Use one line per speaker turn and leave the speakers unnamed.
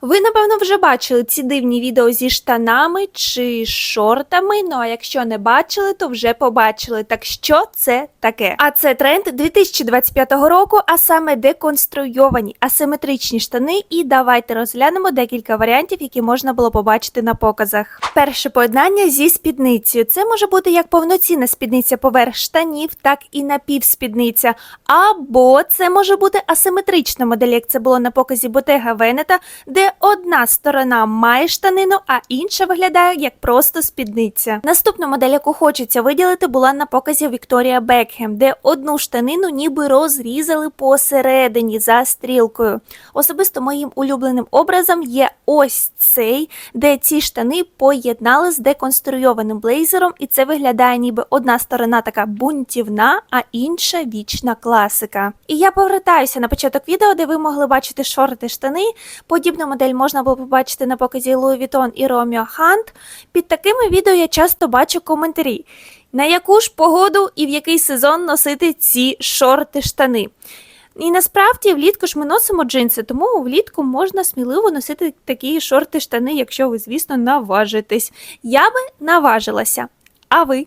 Ви, напевно, вже бачили ці дивні відео зі штанами чи шортами. Ну а якщо не бачили, то вже побачили. Так що це таке? А це тренд 2025 року, а саме деконструйовані асиметричні штани. І давайте розглянемо декілька варіантів, які можна було побачити на показах. Перше поєднання зі спідницею. Це може бути як повноцінна спідниця поверх штанів, так і напівспідниця. Або це може бути асиметрична модель, як це було на показі Ботега Венета, де одна сторона має штанину, а інша виглядає як просто спідниця. Наступна модель, яку хочеться виділити, була на показі Вікторія Бекхем, де одну штанину ніби розрізали посередині за стрілкою. Особисто моїм улюбленим образом є ось цей, де ці штани поєднали з деконструйованим блейзером, і це виглядає ніби одна сторона така бунтівна, а інша вічна класика. І я повертаюся на початок відео, де ви могли бачити шорти штани. Подібну модель можна було побачити на показі Louis Vuitton і Romeo Hunt. Під такими відео я часто бачу коментарі, на яку ж погоду і в який сезон носити ці шорти штани. І насправді влітку ж ми носимо джинси, тому влітку можна сміливо носити такі шорти штани, якщо ви, звісно, наважитесь. Я би наважилася. А ви?